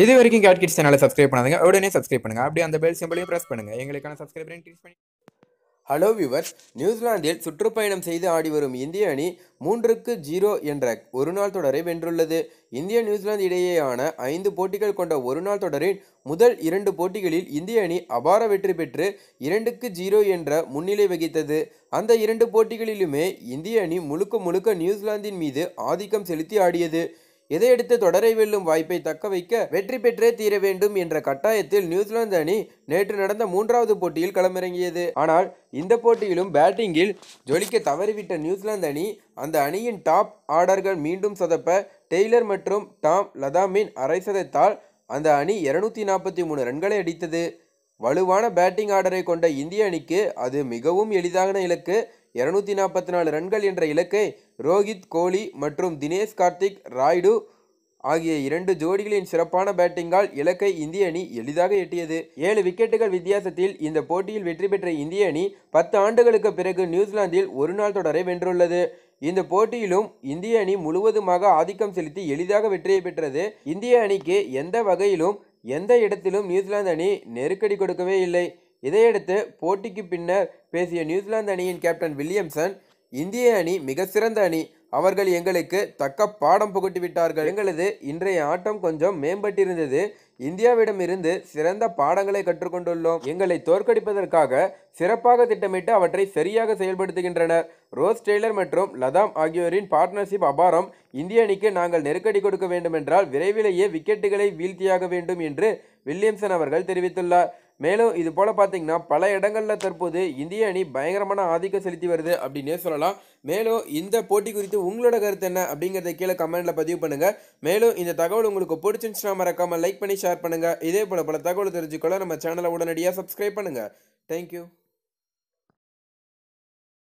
இது வரைக்கும் cat kids சேனலை சப்ஸ்கிரைப் பண்ணாதுங்க. உடனே சப்ஸ்கிரைப் பண்ணுங்க. அப்படியே அந்த பெல் சிம்பிளையும் பிரஸ் பண்ணுங்க. எங்களுக்கான சப்ஸ்கிரைப் இன்க்ரீஸ் பண்ணி ஹலோ வியூவர்ஸ் நியூசிலாந்தில் சுற்றுப்பயணம் செய்து ஆடி வரும் இந்திய அணி மூன்றுக்கு ஜீரோ என்ற ஒருநாள் தொடரை வென்றுள்ளது. இந்திய நியூசிலாந்து இடையேயான ஐந்து போட்டிகள் கொண்ட ஒருநாள் தொடரின் முதல் இரண்டு போட்டிகளில் இந்திய அணி அபார வெற்றி பெற்று இரண்டுக்கு ஜீரோ என்ற முன்னிலை வகித்தது. அந்த இரண்டு போட்டிகளிலுமே இந்திய அணி முழுக்க முழுக்க நியூசிலாந்தின் மீது ஆதிக்கம் செலுத்தி ஆடியது. இதையடுத்து தொடரை வெல்லும் வாய்ப்பை தக்க வைக்க வெற்றி பெற்றே தீர வேண்டும் என்ற கட்டாயத்தில் நியூசிலாந்து அணி நேற்று நடந்த மூன்றாவது போட்டியில் களமிறங்கியது. ஆனால் இந்த போட்டியிலும் பேட்டிங்கில் ஜொலிக்க தவறிவிட்ட நியூசிலாந்து அணி அந்த அணியின் டாப் ஆர்டர்கள் மீண்டும் சொதப்ப டெய்லர் மற்றும் டாம் லதாமின் அரை சதத்தால் அந்த அணி இருநூத்தி நாற்பத்தி மூணு ரன்களை அடித்தது. வலுவான பேட்டிங் ஆர்டரை கொண்ட இந்திய அணிக்கு அது மிகவும் எளிதான இலக்கு. இருநூத்தி நாற்பத்தி நாலு ரன்கள் என்ற இலக்கை ரோஹித் கோலி மற்றும் தினேஷ் கார்த்திக் ராய்டு ஆகிய இரண்டு ஜோடிகளின் சிறப்பான பேட்டிங்கால் இலக்கை இந்திய அணி எளிதாக எட்டியது. ஏழு விக்கெட்டுகள் வித்தியாசத்தில் இந்த போட்டியில் வெற்றி பெற்ற இந்திய அணி பத்து ஆண்டுகளுக்கு பிறகு நியூசிலாந்தில் ஒருநாள் தொடரை வென்றுள்ளது. இந்த போட்டியிலும் இந்திய அணி முழுவதுமாக ஆதிக்கம் செலுத்தி எளிதாக வெற்றியை பெற்றது. இந்திய அணிக்கு எந்த வகையிலும் எந்த இடத்திலும் நியூசிலாந்து அணி நெருக்கடி கொடுக்கவே இல்லை. இதையடுத்து போட்டிக்கு பின்னர் பேசிய நியூசிலாந்து அணியின் கேப்டன் வில்லியம்சன் இந்திய அணி மிக சிறந்த அணி. அவர்கள் எங்களுக்கு தக்க பாடம் புகட்டி விட்டார்கள். எங்களது இன்றைய ஆட்டம் கொஞ்சம் மேம்பட்டிருந்தது. இந்தியாவிடமிருந்து சிறந்த பாடங்களை கற்றுக்கொண்டுள்ளோம். எங்களை தோற்கடிப்பதற்காக சிறப்பாக திட்டமிட்டு அவற்றை சரியாக செயல்படுத்துகின்றனர். ரோஸ் டெய்லர் மற்றும் லதாம் ஆகியோரின் பார்ட்னர்ஷிப் அபாரம் இந்திய அணிக்கு நாங்கள் நெருக்கடி கொடுக்க வேண்டுமென்றால் விரைவிலேயே விக்கெட்டுகளை வீழ்த்தியாக வேண்டும் என்று வில்லியம்சன் அவர்கள் தெரிவித்துள்ளார். மேலும் இது போல் பார்த்தீங்கன்னா பல இடங்களில் தற்போது இந்திய அணி பயங்கரமான ஆதிக்கம் செலுத்தி வருது அப்படின்னே சொல்லலாம். மேலும் இந்த போட்டி குறித்து உங்களோட கருத்து என்ன அப்படிங்கிறத கீழே கமெண்ட்டில் பதிவு பண்ணுங்கள் மேலும் இந்த தகவல் உங்களுக்கு பிடிச்சிருந்துச்சுன்னா மறக்காமல் லைக் பண்ணி ஷேர் பண்ணுங்கள் இதே போல பல தகவல் தெரிஞ்சுக்கொள்ள நம்ம சேனலை உடனடியாக சப்ஸ்கிரைப் பண்ணுங்கள் தேங்க்யூ